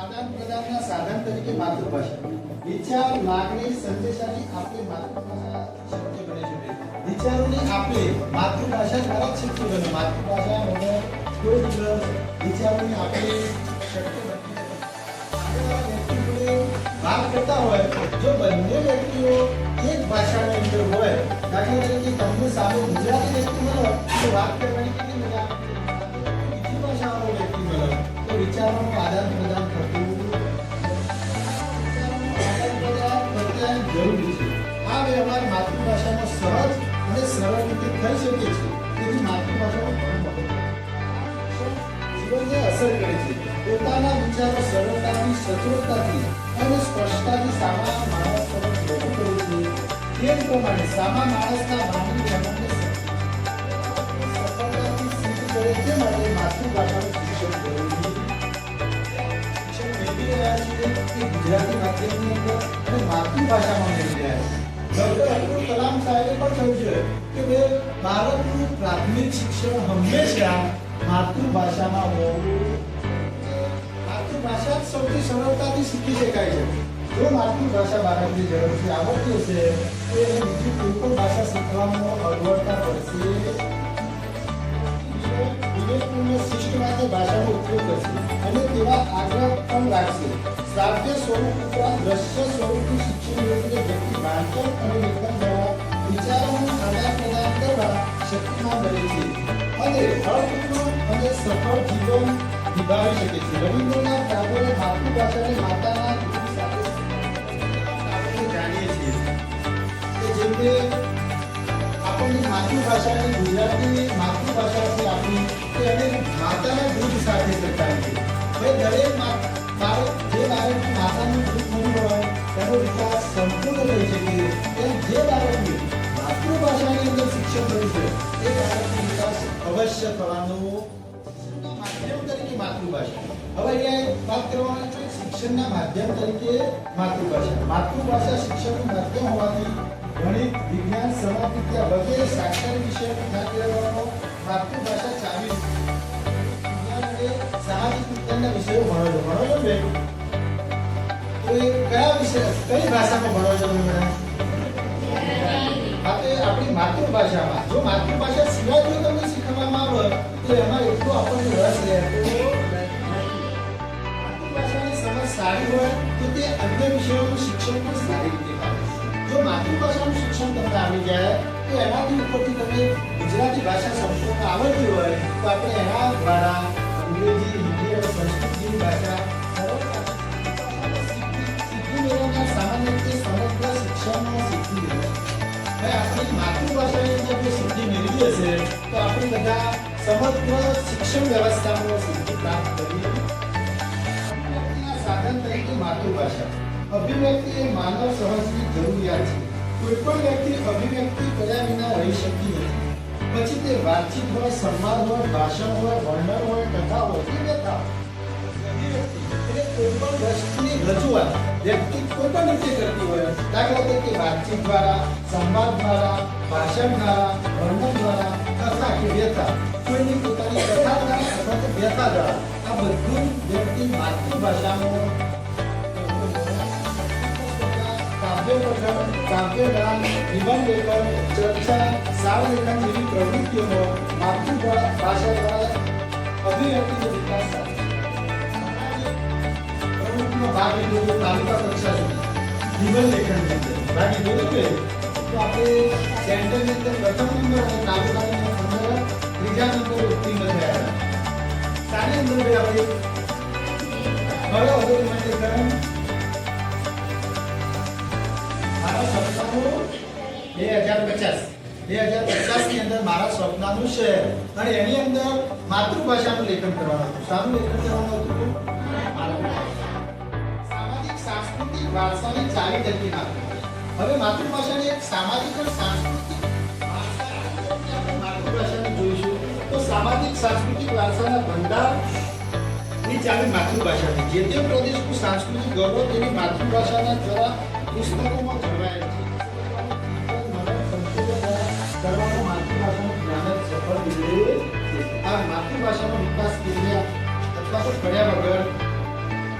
આદાન પ્રદાનના સાધન તરીકે માતૃભાષા. વિચાર લાગણી સંદેશાની આપણે માતૃભાષા શક્ય બને છે વિચારોની આપણે માતૃભાષા દ્વારા શક્ય બને. માતૃભાષા વગર કોઈ દિવસ વિચારોની આપણે વાત કરતા હોય, જો બંને વ્યક્તિઓ એક ભાષાની અંદર હોય, દાખલા તરીકે તમને સામે ગુજરાતી વ્યક્તિ મળો, તો વાત કરવાની વ્યવહાર માતૃભાષામાં સહજ અને સરળ રીતે થઈ શકે છે. તેથી માતૃભાષાનો જીવનને અસર કરે છે. પોતાના વિચારો સરળતાથી, સચોટતાથી અને સ્પષ્ટતાથી સામા માણસ સમક્ષ રજૂ કરે છે. તે પ્રમાણે સામા માણસના માનવી મનને સફળતાથી સિદ્ધ કરે તે માટે માતૃભાષાનું શિક્ષણ જરૂરી તે ગુજરાતી માધ્યમની અંદર અને માતૃભાષામાં ડૉક્ટર અબ્દુલ કલામ સાહેબે પણ કહ્યું છે કે ભારતનું પ્રાથમિક શિક્ષણ હંમેશા માતૃભાષામાં હોવું માતૃભાષા સૌથી સરળતાથી શીખી શકાય છે જો માતૃભાષા બાળકની જરૂરથી આવડતી હશે તો કોઈ પણ ભાષા શીખવામાં અગવડતા પડશે વિવેકપૂર્ણ શિષ્ટ ભાષાનો ઉપયોગ કરશે અને તેવા આગ્રહ પણ રાખશે શ્રાવ્ય સ્વરૂપ ઉપરાંત દ્રશ્ય સ્વરૂપનું શિક્ષણ મેળવીને વ્યક્તિ વાંચન અને લેખન દ્વારા વિચારોનું આદાન પ્રદાન કરવા શક્તિમાન બને છે અને અર્થપૂર્ણ અને સફળ જીવન નિભાવી શકે છે. રવિન્દ્રનાથ ટાગોરે માતૃભાષાને માતાના દૂધ સાથે જાણીએ છીએ કે જેમ આપણને માતૃભાષાની ગુજરાતી માતૃભાષા આપણી કે માતાના દૂધ સાથે સરખાવી છે. હવે દરેક હોય તેનો વિકાસ સંપૂર્ણ થઈ શકે જે માતૃભાષાની અંદર શિક્ષણ મળ્યું છે એ વિકાસ અવશ્ય થવાનો માધ્યમ તરીકે માતૃભાષા હવે અહીંયા વાત કરવાની શિક્ષણના માધ્યમ તરીકે માતૃભાષા માતૃભાષા શિક્ષણનું માધ્યમ હોવાથી ગણિત વિજ્ઞાન સમાજ વિદ્યા વગેરે સાક્ષર વિષયનો જ્ઞાન મેળવવાનો માતૃભાષા ચાવી સામાજિક વિજ્ઞાનના વિષયો ભણો છો ભણો છો ને? તો એ કયા વિષય કઈ ભાષામાં ભણો છો તમે? આપણે આપણી માતૃભાષામાં જો માતૃભાષા સિવાય જો તમને આવે, તો એમાં એટલો આપણને રસ રહેતો. માતૃભાષાની સમજ સારી હોય, તો તે અન્ય વિષયોનું શિક્ષણ પણ સારી જો માતૃભાષાનું શિક્ષણ તમને આવી જાય, તો એનાથી ઉપરથી તમને ગુજરાતી ભાષા સંપૂર્ણ આવડતી હોય, તો આપણે એના દ્વારા અંગ્રેજી, હિન્દી અને સંસ્કૃત ભાષા સરળતાથી શીખી મેળવનાર સામાન્ય સમગ્ર શિક્ષણમાં લેવાય હવે આપણી માતૃભાષાની અંદર જો સિદ્ધિ મેળવી હશે તો આપણે બધા સમગ્ર શિક્ષણ વ્યવસ્થામાં સિદ્ધિ પ્રાપ્ત કરીએ સાધન તરીકે માતૃભાષા અભિવ્યક્તિ એ માનવ સહજની જરૂરિયાત છે કોઈ પણ વ્યક્તિ અભિવ્યક્તિ કર્યા વિના રહી શકતી નથી પછી તે વાતચીત હોય સંવાદ હોય ભાષણ હોય વર્ણન હોય કથા હોય કે વ્યથા અભિવ્યક્તિ એટલે કોઈ પણ વસ્તુની રજૂઆત વ્યક્તિ કોઈ પણ રીતે કરતી હોય. દાખલા તરીકે વાતચીત દ્વારા, સંવાદ દ્વારા, ભાષણ દ્વારા, વર્ણન દ્વારા, કથા કે વ્યથા, કોઈની પોતાની કથા દ્વારા અથવા તો વ્યથા દ્વારા આ બધું વ્યક્તિ માતૃભાષાનો કાવ્ય પઠન, કાવ્ય ગાન નિબંધ ચર્ચા, સાર જેવી પ્રવૃત્તિઓનો માતૃભાષા દ્વારા અભિવ્યક્તિનો વિકાસ થાય. ભાગ લીધો તો તાલુકા કક્ષા સુધી નિબંધ લેખનની અંદર ભાગ કે તો આપણે સેન્ટરની અંદર પ્રથમ નંબર અને તાલુકાની અંદર ત્રીજા નંબર ઉત્તીર્ણ થયા હતા. અંદર ભાઈ આપણે કયો હતો માટે લેખન મારા સપનાનો બે હજાર પચાસ. બે હજાર પચાસની અંદર મારા સ્વપ્નાનું શહેર અને એની અંદર માતૃભાષાનું લેખન કરવાનું હતું. શાનું લેખન કરવાનું હતું? વારસાની ચાલી તરીકે માતૃભાષા હવે માતૃભાષાને એક સામાજિક અને સાંસ્કૃતિક માતૃભાષાને જોઈશું, તો સામાજિક, સાંસ્કૃતિક વારસાના ભંડારની ચાવી માતૃભાષાની. જે તે પ્રદેશનું સાંસ્કૃતિક ગૌરવ તેની માતૃભાષાના દ્વારા પુસ્તકોમાં જળવાયેલ છે. કરવામાં માતૃભાષાનું જ્ઞાન સફળ આ માતૃભાષાનો વિકાસ કર્યા અથવા તો કર્યા વગર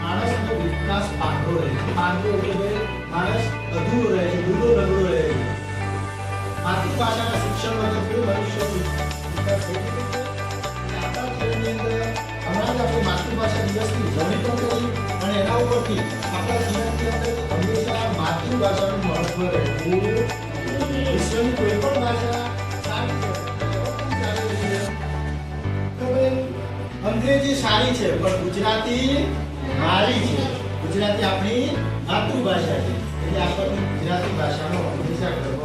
માણસનો વિકાસ પાંડો રહે છે. પાંડો એટલે ભાઈ માણસ અધૂરો રહે છે ડૂડો નબળો રહે છે. માતૃભાષાના શિક્ષણ વગર કેવું મનુષ્ય વિકાસ માતૃભાષા દિવસની પણ એના ઉપરથી આપણા જીવનની માતૃભાષાનું મહત્વ કોઈ પણ ભાષા અંગ્રેજી સારી છે, પણ ગુજરાતી મારી છે. ગુજરાતી આપણી માતૃભાષા છે. એટલે આપણને ગુજરાતી ભાષાનો હંમેશા ગર્વ